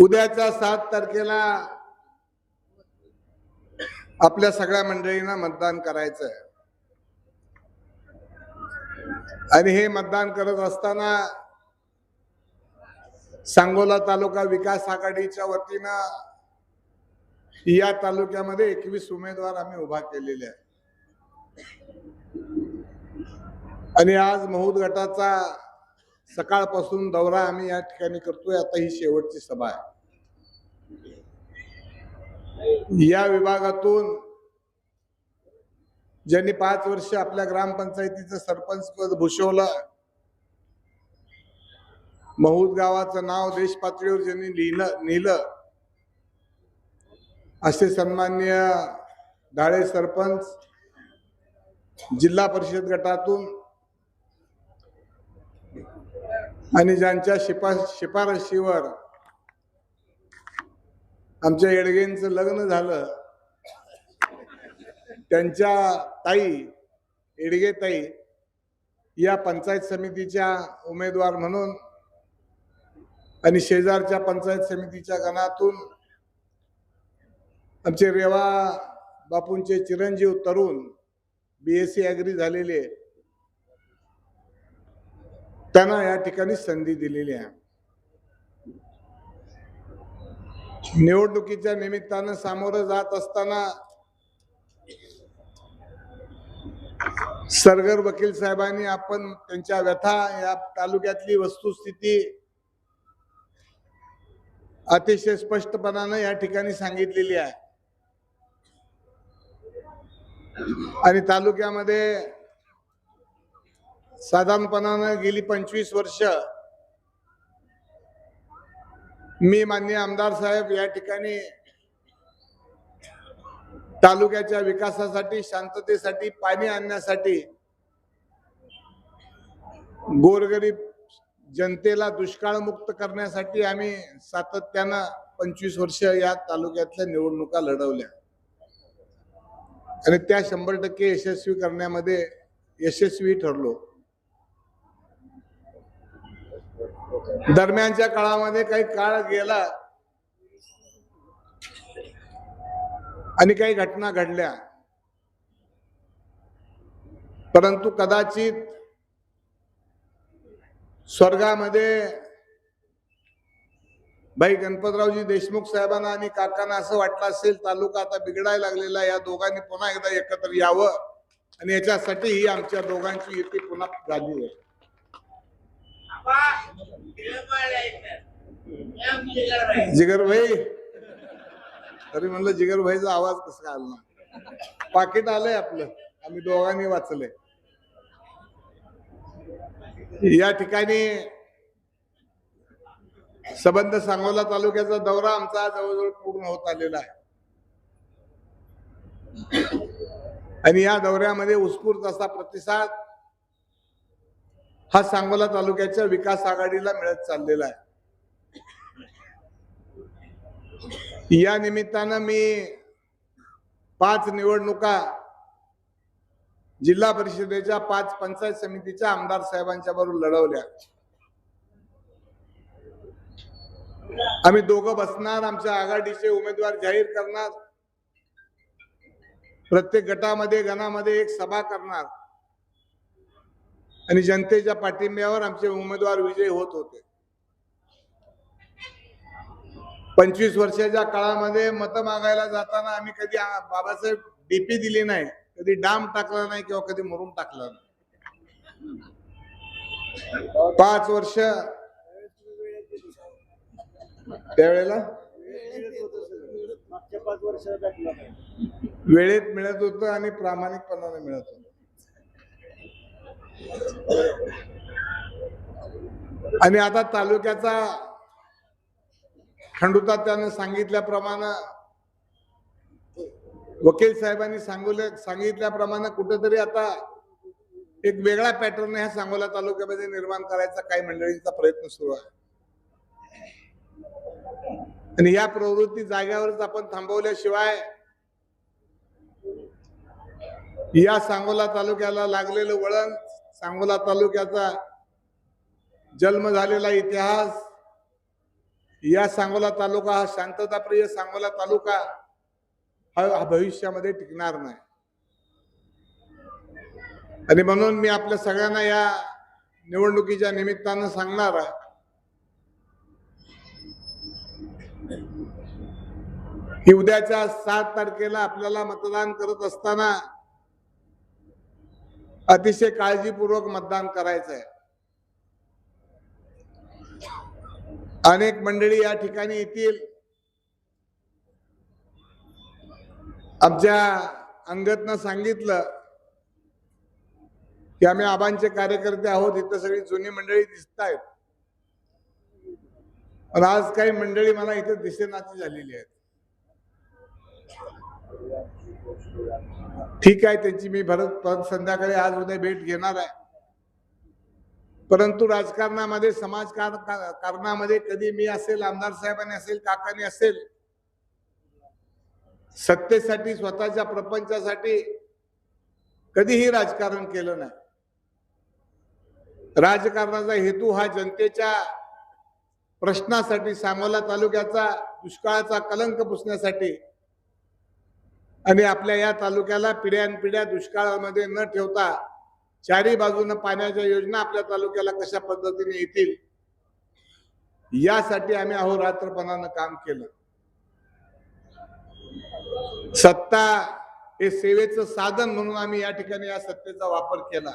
उद्याच्या सात तारखेला आपल्या सगळ्या मंडळींना मतदान करायचं आहे आणि हे मतदान करत असताना सांगोला तालुका विकास आघाडीच्या वतीनं या तालुक्यामध्ये एकवीस उमेदवार आम्ही उभा केलेले आहे आणि आज महूद गटाचा सकाळपासून दौरा आम्ही या ठिकाणी करतोय. आता ही शेवटची सभा आहे. या विभागातून ज्यांनी पाच वर्ष आपल्या ग्रामपंचायतीचं सरपंच पद भूषवलं महूद गावाचं नाव देश पातळीवर ज्यांनी लिहिलं नेलं असे सन्मान्य डाळे सरपंच जिल्हा परिषद गटातून आणि ज्यांच्या शिफा शिफारशीवर आमच्या येडगेंचं लग्न झालं त्यांच्या ताई येडगे ताई या पंचायत समितीच्या उमेदवार म्हणून आणि शेजारच्या पंचायत समितीच्या गणातून आमचे रेवा बापूंचे चिरंजीव तरुण बी एस सी ॲग्री झालेले. त्यांना या ठिकाणी संधी दिलेली आहे. निवडणुकीच्या निमित्तानं सामोरं जात असताना सरगर वकील साहेबांनी आपण त्यांच्या व्यथा या तालुक्यातली वस्तुस्थिती अतिशय स्पष्टपणानं या ठिकाणी सांगितलेली आहे. आणि तालुक्यामध्ये साधारणपणानं गेली पंचवीस वर्ष मी माननीय आमदार साहेब या ठिकाणी तालुक्याच्या विकासासाठी शांततेसाठी पाणी आणण्यासाठी गोरगरीब जनतेला दुष्काळ मुक्त करण्यासाठी आम्ही सातत्यानं पंचवीस वर्ष या तालुक्यातल्या निवडणुका लढवल्या. आणि त्या शंभर टक्के यशस्वी करण्यामध्ये यशस्वी ठरलो. दरम्यानच्या काळामध्ये काही काळ गेला आणि काही घटना घडल्या. परंतु कदाचित स्वर्गामध्ये भाई गणपतरावजी देशमुख साहेबांना आणि काकांना असं वाटलं असेल तालुका आता बिघडायला लागलेला या दोघांनी पुन्हा एकदा एकत्र यावं आणि याच्यासाठी ही आमच्या दोघांची युती पुन्हा झाली आहे. जिगर भाई. तरी म्हणलं जिगर भाईचा आवाज कसा आला? ना पाकिट आलंय आपलं. आम्ही दोघांनी वाचलंय. या ठिकाणी सबंध सांगोला तालुक्याचा दौरा आमचा जवळजवळ पूर्ण होत आलेला आहे. आणि या दौऱ्यामध्ये उत्स्फूर्त असा प्रतिसाद हा सांगोला तालुक्याच्या विकास आघाडीला मिळत चाललेला आहे. या निमित्तानं मी पाच निवडणुका जिल्हा परिषदेच्या पाच पंचायत समितीच्या आमदार साहेबांच्या बरोबर लढवल्या. आम्ही दोघं बसणार आमच्या आघाडीचे उमेदवार जाहीर करणार. प्रत्येक गटामध्ये गणामध्ये एक सभा करणार. आणि जनतेच्या पाठिंब्यावर आमचे उमेदवार विजयी होत होते. पंचवीस वर्षाच्या काळामध्ये मत मागायला जाताना आम्ही कधी बाबासाहेब डीपी दिली नाही कधी डाम टाकला नाही किंवा कधी मरून टाकला नाही. पाच वर्ष त्यावेळेला? वेळेत मिळत होतं आणि प्रामाणिकपणाने मिळत होतं. आणि आता तालुक्याचा खंडुता त्यानं सांगितल्याप्रमाणे वकील साहेबांनी सांगवल्या सांगितल्याप्रमाणे कुठेतरी आता एक वेगळा पॅटर्न ह्या सांगोला तालुक्यामध्ये निर्माण करायचा काही मंडळींचा प्रयत्न सुरू आहे. आणि या प्रवृत्ती जाग्यावरच आपण थांबवल्याशिवाय या सांगोला तालुक्याला लागलेलं वळण सांगोला तालुक्याचा जन्म झालेला इतिहास. या सांगोला तालुका हा शांतताप्रिय सांगोला तालुका. हा भविष्यामध्ये टिकणार नाही. आणि म्हणून मी आपल्या सगळ्यांना या निवडणुकीच्या निमित्तानं सांगणार आहे. की उद्याच्या सात तारखेला आपल्याला मतदान करत असताना अतिशय काळजीपूर्वक मतदान करायचं आहे अनेक मंडळी या ठिकाणी येतील. आमच्या अंगतनं सांगितलं की आम्ही आबांचे कार्यकर्ते आहोत इथं सगळी जुनी मंडळी दिसत आहेत पण आज काही मंडळी मला इथे दिसेनाची झालेली आहेत. ठीक आहे त्यांची मी भरत परत संध्याकाळी आज उद्या भेट घेणार आहे. परंतु राजकारणामध्ये समाजकार कारणामध्ये कधी मी असेल आमदार साहेबांनी असेल काकाने असेल सत्तेसाठी स्वतःच्या प्रपंचासाठी कधीही राजकारण केलं नाही. राजकारणाचा हेतू हा जनतेच्या प्रश्नासाठी सांगोला तालुक्याचा दुष्काळाचा कलंक पुसण्यासाठी आणि आपल्या या तालुक्याला पिढ्यानपिढ्या दुष्काळामध्ये न ठेवता चारी बाजूनं पाण्याच्या योजना आपल्या तालुक्याला कशा पद्धतीने येतील यासाठी आम्ही अहोरात्रपणानं काम केलं. सत्ता हे सेवेचं साधन म्हणून आम्ही या ठिकाणी या सत्तेचा वापर केला.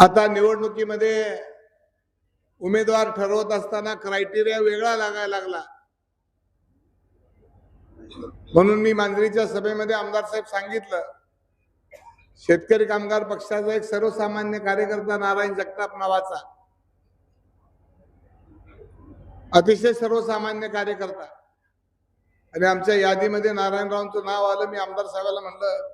आता निवडणुकीमध्ये उमेदवार ठरवत असताना क्रायटेरिया वेगळा लागायला लागला. म्हणून मी मांजरीच्या सभेमध्ये आमदार साहेब सांगितलं शेतकरी कामगार पक्षाचा एक सर्वसामान्य कार्यकर्ता नारायण जगताप नावाचा अतिशय सर्वसामान्य कार्यकर्ता. आणि आमच्या यादीमध्ये नारायणरावांचं नाव आलं मी आमदार साहेबाला म्हणलं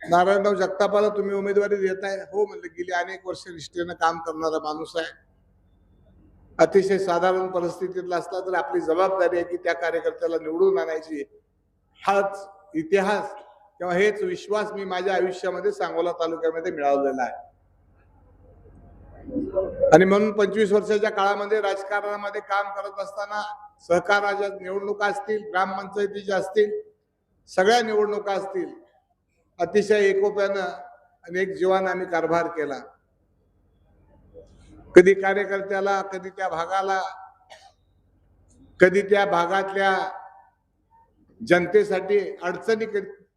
नारायणराव जगतापाला तुम्ही उमेदवारी देताय हो म्हणलं गेली अनेक वर्ष निष्ठेनं काम करणारा माणूस आहे. अतिशय साधारण परिस्थितीतला असला तर आपली जबाबदारी आहे की त्या कार्यकर्त्याला निवडून आणायची हाच इतिहास किंवा हेच विश्वास मी माझ्या आयुष्यामध्ये सांगोला तालुक्यामध्ये मिळवलेला आहे. आणि म्हणून पंचवीस वर्षाच्या काळामध्ये राजकारणामध्ये काम करत असताना सहकाराच्या निवडणुका असतील ग्रामपंचायतीच्या असतील सगळ्या निवडणुका असतील अतिशय एकोप्यानं आणि एक जीवान आम्ही कारभार केला. कधी कार्यकर्त्याला कधी त्या भागाला कधी त्या भागातल्या जनतेसाठी अडचणी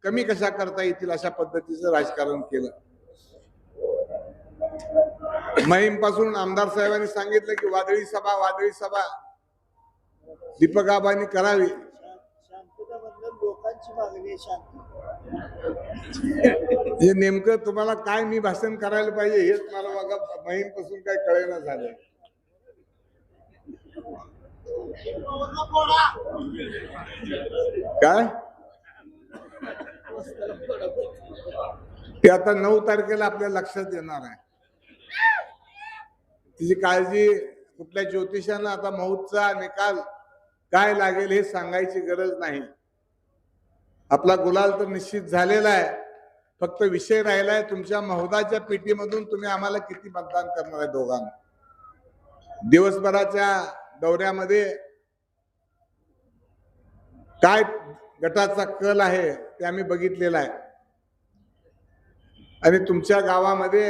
कमी कशा करता येतील अशा पद्धतीचं राजकारण केलं. महिमपासून आमदार साहेबांनी सांगितलं की वादळी सभा वादळी सभा. दीपक आबांनी करावी. हे नेमकं तुम्हाला काय मी भाषण करायला पाहिजे हेच मला बघा महिमपासून काय कळेना झालंय. काय? ते आता नऊ तारखेला आपल्या लक्षात येणार आहे. तिची काळजी कुठल्या ज्योतिषानं आता मौतचा निकाल काय लागेल हे सांगायची गरज नाही. आपला गुलाल तर निश्चित झालेला आहे. फक्त विषय राहिलाय तुमच्या महोदाच्या पेटीमधून तुम्ही आम्हाला किती मतदान करणार आहे दोघांना? दिवसभराच्या दौऱ्यामध्ये काय गटाचा कल आहे ते आम्ही बघितलेला आहे. आणि तुमच्या गावामध्ये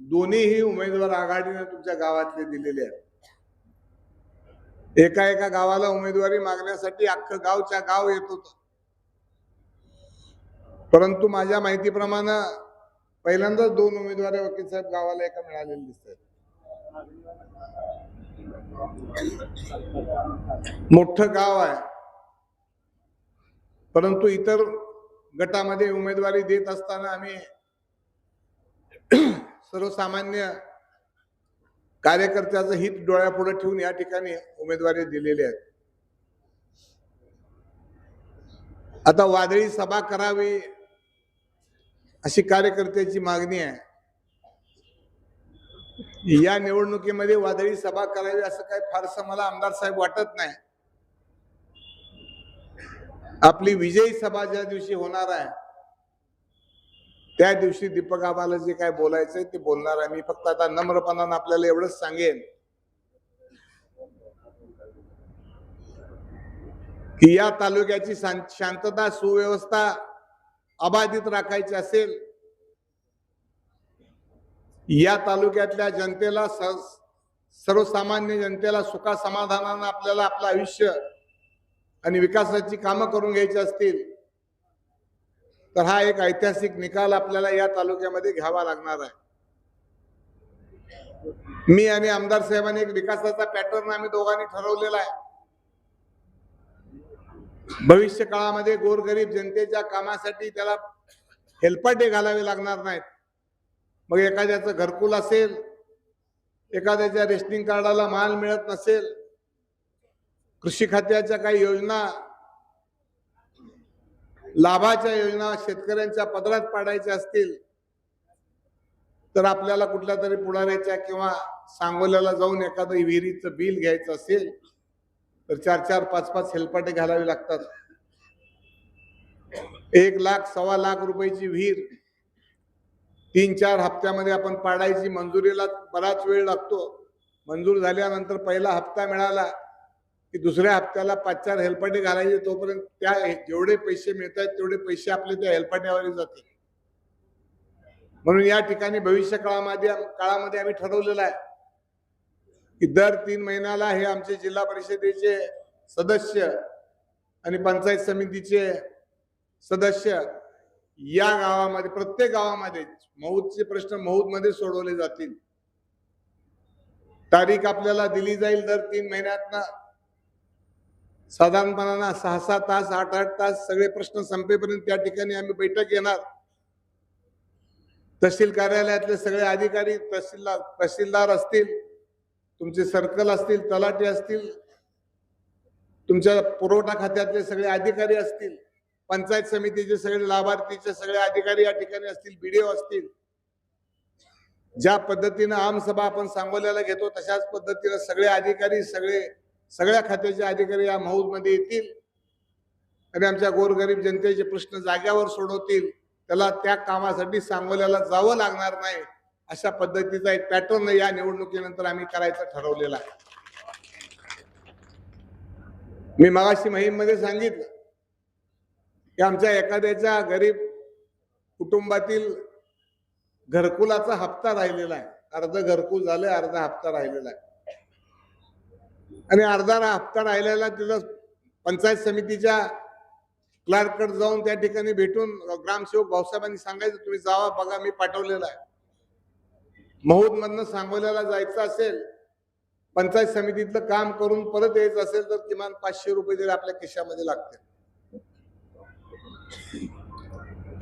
दोन्हीही उमेदवार आघाडीने तुमच्या गावातले दिलेले आहेत. एका एका गावाला उमेदवारी मागण्यासाठी अख्खं गावच्या गाव येत होतं. परंतु माझ्या माहितीप्रमाणे पहिल्यांदाच दोन उमेदवार वकील साहेब गावाला एका मिळालेले दिसत मोठं गाव आहे. परंतु इतर गटामध्ये उमेदवारी देत असताना आम्ही सर्वसामान्य कार्यकर्त्याचं हित डोळ्यापुढे ठेवून या ठिकाणी उमेदवारी दिलेली आहेत. आता वादळी सभा करावी अशी कार्यकर्त्याची मागणी आहे. या निवडणुकीमध्ये वादळी सभा करावी असं काही फारसं मला आमदार साहेब वाटत नाही. आपली विजयी सभा ज्या दिवशी होणार आहे त्या दिवशी दीपक आबाला जे काय बोलायचंय ते बोलणार आहे. मी फक्त आता नम्रपणानं आपल्याला एवढंच सांगेन की या तालुक्याची शांतता सुव्यवस्था अबाधित राखायची असेल या तालुक्यातल्या जनतेला सर्वसामान्य जनतेला सुखा समाधानानं आपल्याला आपलं आयुष्य आणि विकासाची कामं करून घ्यायची असतील तर हा एक ऐतिहासिक निकाल आपल्याला या तालुक्यामध्ये घ्यावा लागणार आहे. मी आणि आमदार साहेबांनी एक विकासाचा पॅटर्न आम्ही दोघांनी ठरवलेला आहे. भविष्य काळामध्ये गोरगरीब जनतेच्या कामासाठी त्याला हेलपाटे घालावे लागणार नाहीत. मग एखाद्याचं घरकुल असेल एखाद्याच्या रेशनिंग कार्डाला माल मिळत नसेल कृषी खात्याच्या काही योजना लाभाच्या योजना शेतकऱ्यांच्या पदरात पाडायच्या असतील तर आपल्याला कुठल्या तरी पुढाऱ्याच्या किंवा सांगोल्याला जाऊन एखादं विहिरीचं बिल घ्यायचं असेल तर चार चार पाच पाच हेलपाटे घालावे लागतात. एक लाख सव्वा लाख रुपयाची विहीर तीन चार हप्त्यामध्ये आपण पाडायची मंजुरीला बराच वेळ लागतो. मंजूर झाल्यानंतर पहिला हप्ता मिळाला की दुसऱ्या हप्त्याला पाच चार हेलपाटे घालायचे तोपर्यंत त्या जेवढे पैसे मिळत आहेत तेवढे पैसे आपले त्या हेलपाट्यावर जातील. म्हणून या ठिकाणी भविष्य काळामध्ये काळामध्ये आम्ही ठरवलेलं आहे की दर तीन महिन्याला हे आमचे जिल्हा परिषदेचे सदस्य आणि पंचायत समितीचे सदस्य या गावामध्ये प्रत्येक गावामध्ये मौदचे प्रश्न मौदमध्ये सोडवले जातील. तारीख आपल्याला दिली जाईल दर तीन महिन्यात साधारणपणानं सहा सहा तास आठ आठ तास सगळे प्रश्न संपेपर्यंत त्या ठिकाणी आम्ही बैठक येणार तहसील कार्यालयातले सगळे अधिकारी तहसीलदार तहसीलदार असतील तुमचे सर्कल असतील तलाठी असतील तुमच्या पुरवठा खात्यातले सगळे अधिकारी असतील पंचायत समितीचे सगळे लाभार्थीचे सगळे अधिकारी या ठिकाणी असतील बीडीओ असतील. ज्या पद्धतीनं आमसभा आपण सांगोल्याला घेतो तशाच पद्धतीनं सगळे अधिकारी सगळे सगळ्या खात्याचे अधिकारी या मौजमध्ये येतील. आणि आमच्या गोरगरीब जनतेचे प्रश्न जाग्यावर सोडवतील. त्याला त्या कामासाठी सांगोल्याला जावं लागणार नाही अशा पद्धतीचा एक पॅटर्न या निवडणुकीनंतर आम्ही करायचं ठरवलेला आहे. मी मगाशी मध्ये सांगितलं की आमच्या एखाद्याच्या गरीब कुटुंबातील घरकुलाचा हप्ता राहिलेला आहे. अर्ध घरकुल झालं अर्धा हप्ता राहिलेला आहे. आणि अर्धा हप्ता राहिलेला तिथं पंचायत समितीच्या क्लार्ककडे जाऊन त्या ठिकाणी भेटून ग्रामसेवक भाऊसाहेबांनी सांगायचं तुम्ही जावा बघा मी पाठवलेला आहे. महूद मधनं सांगोल्याला जायचं असेल पंचायत समितीतलं काम करून परत यायचं असेल तर किमान पाचशे रुपये तरी आपल्या खिशामध्ये लागतील.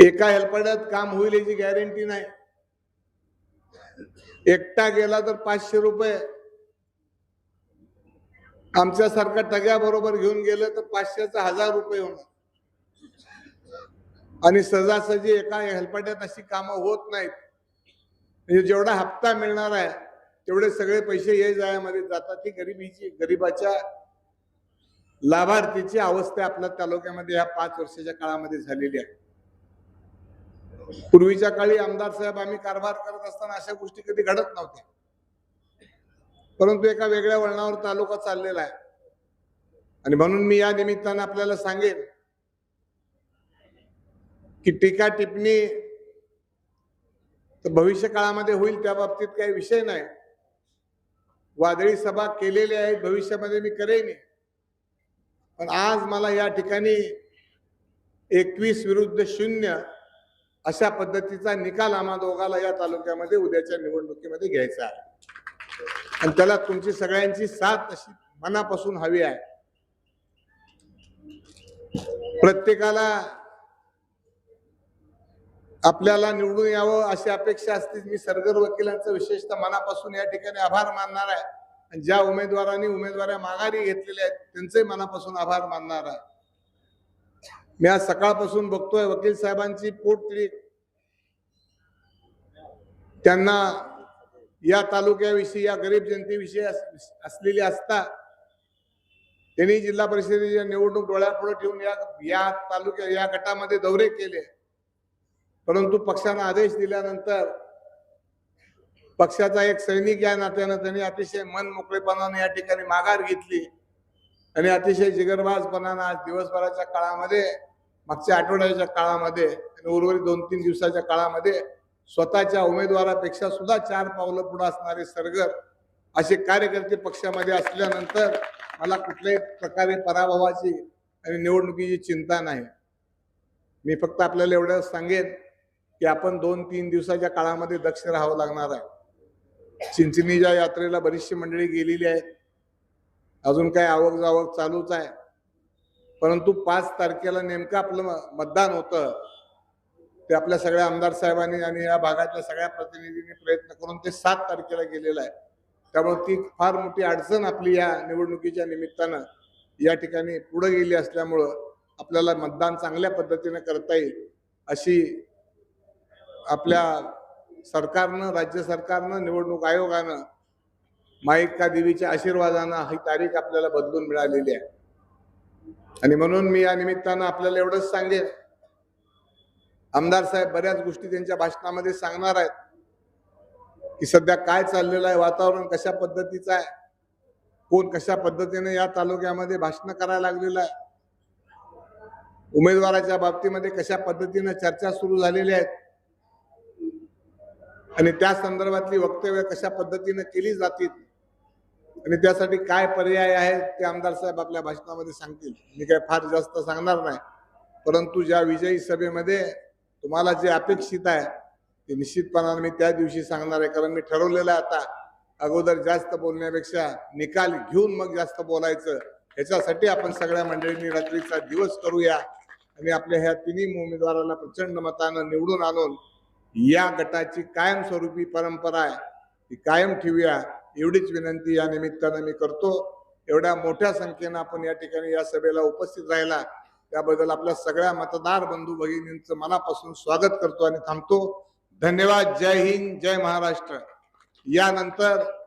एका हेल्पाड्यात काम होईल याची गॅरंटी नाही. एकटा गेला तर पाचशे रुपये. आमच्यासारख्या टग्या बरोबर घेऊन गेलं तर पाचशेचा हजार रुपये होणार. आणि सहजासहजी एका हेल्पड्यात अशी कामं होत नाहीत. म्हणजे जेवढा हप्ता मिळणार आहे तेवढे सगळे पैसे ये जायामध्ये जातात. ही गरिबीची गरिबाच्या लाभार्थीची अवस्था आपल्या तालुक्यामध्ये ह्या पाच वर्षाच्या काळामध्ये झालेली आहे. पूर्वीच्या काळी आमदार साहेब आम्ही कारभार करत असताना अशा गोष्टी कधी घडत नव्हत्या. परंतु एका वेगळ्या वळणावर तालुका चाललेला आहे. आणि म्हणून मी या निमित्तानं आपल्याला सांगेन की टीका टिप्पणी तर भविष्य काळामध्ये होईल त्या बाबतीत काही विषय नाही. वादळी सभा केलेल्या आहेत भविष्यामध्ये मी करेन पण आज मला या ठिकाणी एकवीस विरुद्ध शून्य अशा पद्धतीचा निकाल आम्हा दोघाला या तालुक्यामध्ये उद्याच्या निवडणुकीमध्ये घ्यायचा आहे. आणि त्याला तुमची सगळ्यांची साथ अशी मनापासून हवी आहे. प्रत्येकाला आपल्याला निवडून यावं अशी अपेक्षा असते. मी सरगर वकिलांचं विशेषतः मनापासून या ठिकाणी आभार मानणार आहे. आणि ज्या उमेदवारांनी उमेदवाऱ्या माघारी घेतलेल्या आहेत त्यांचे मनापासून आभार मानणार आहे. मी आज सकाळपासून बघतोय वकील साहेबांची पोटतिरी त्यांना या तालुक्याविषयी या गरीब जनतेविषयी अस- असलेली असता त्यांनी जिल्हा परिषदेच्या निवडणूक डोळ्यापुढे ठेवून या या तालुक्या या गटामध्ये दौरे केले. परंतु पक्षानं आदेश दिल्यानंतर पक्षाचा एक सैनिक या नात्यानं त्यांनी अतिशय मन मोकळेपणाने या ठिकाणी माघार घेतली. आणि अतिशय जिगरबाजपणानं आज दिवसभराच्या काळामध्ये मागच्या आठवड्याच्या काळामध्ये आणि उर्वरित दोन तीन दिवसाच्या काळामध्ये स्वतःच्या उमेदवारापेक्षा सुद्धा चार पावलं पुढे असणारे सरगर असे कार्यकर्ते पक्षामध्ये असल्यानंतर मला कुठल्याही प्रकारे पराभवाची आणि निवडणुकीची चिंता नाही. मी फक्त आपल्याला एवढं सांगेन की आपण दोन तीन दिवसाच्या काळामध्ये दक्ष राहावं लागणार आहे. चिंचणीच्या यात्रेला बरीचशी मंडळी गेलेली आहेत. अजून काय आवक जावक चालूच आहे. परंतु पाच तारखेला नेमकं आपलं मतदान होतं. ते आपल्या सगळ्या आमदार साहेबांनी आणि या भागातल्या सगळ्या प्रतिनिधींनी प्रयत्न करून ते सात तारखेला गेलेलं आहे. त्यामुळे ती फार मोठी अडचण आपली या निवडणुकीच्या निमित्तानं या ठिकाणी पुढे गेली असल्यामुळं आपल्याला मतदान चांगल्या पद्धतीने करता येईल अशी आपल्या सरकारनं राज्य सरकारनं निवडणूक आयोगानं माईका देवीच्या आशीर्वादानं ही तारीख आपल्याला बदलून मिळालेली आहे. आणि म्हणून मी या निमित्तानं आपल्याला एवढंच सांगेन. आमदार साहेब बऱ्याच गोष्टी त्यांच्या भाषणामध्ये सांगणार आहेत. की सध्या काय चाललेलं आहे वातावरण कशा पद्धतीचं आहे कोण कशा पद्धतीने या तालुक्यामध्ये भाषण करायला लागलेलं आहे उमेदवाराच्या बाबतीमध्ये कशा पद्धतीनं चर्चा सुरू झालेल्या आहेत आणि त्या संदर्भातली वक्तव्य कशा पद्धतीने केली जातील आणि त्यासाठी काय पर्याय आहेत ते आमदार साहेब आपल्या भाषणामध्ये सांगतील. मी काय फार जास्त सांगणार नाही. परंतु ज्या विजयी सभेमध्ये तुम्हाला जे अपेक्षित आहे ते निश्चितपणाने मी त्या दिवशी सांगणार आहे. कारण मी ठरवलेलं आहे आता अगोदर जास्त बोलण्यापेक्षा निकाल घेऊन मग जास्त बोलायचं. ह्याच्यासाठी आपण सगळ्या मंडळींनी रात्रीचा दिवस करूया. आणि आपल्या ह्या तिन्ही उमेदवाराला प्रचंड मतानं निवडून आणून या गटाची कायमस्वरूपी परंपरा आहे. ती कायम ठेवूया. एवढीच विनंती या निमित्तानं मी करतो. एवढ्या मोठ्या संख्येनं आपण या ठिकाणी या सभेला उपस्थित राहिला. त्याबद्दल आपल्या सगळ्या मतदार बंधू भगिनींचं मनापासून स्वागत करतो आणि थांबतो. धन्यवाद. जय हिंद. जय महाराष्ट्र. यानंतर